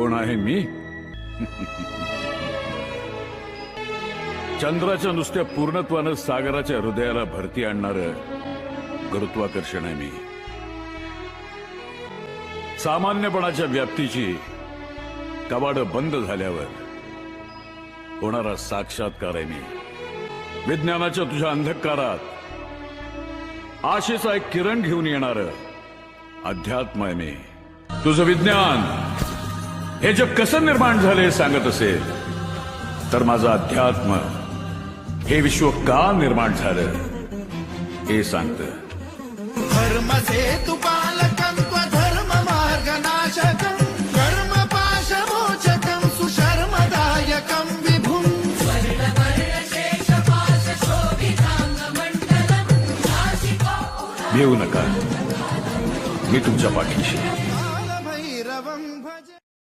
कोण आहे मी? चंद्राच्या नुसत्या पूर्णत्वानं सागराच्या हृदयाला भरती आणणार गुरुत्वाकर्षण आहे मी. सामान्यपणाच्या व्याप्तीची कवाड बंद झाल्यावर होणारा साक्षात्कार आहे मी. विज्ञानाच्या तुझ्या अंधकारात आशेचा एक किरण घेऊन येणार अध्यात्म आहे मी. तुझं विज्ञान हे जग कसं निर्माण झाले हे सांगत असेल तर माझं अध्यात्म हे विश्व का निर्माण झालं हे सांगतं धर्म सेतु पालकं धर्म मार्ग नाशकं कर्म पाशमोचकं सुशर्मदायकं विभुम् भिवू नका मी तुमच्या पाठीशी.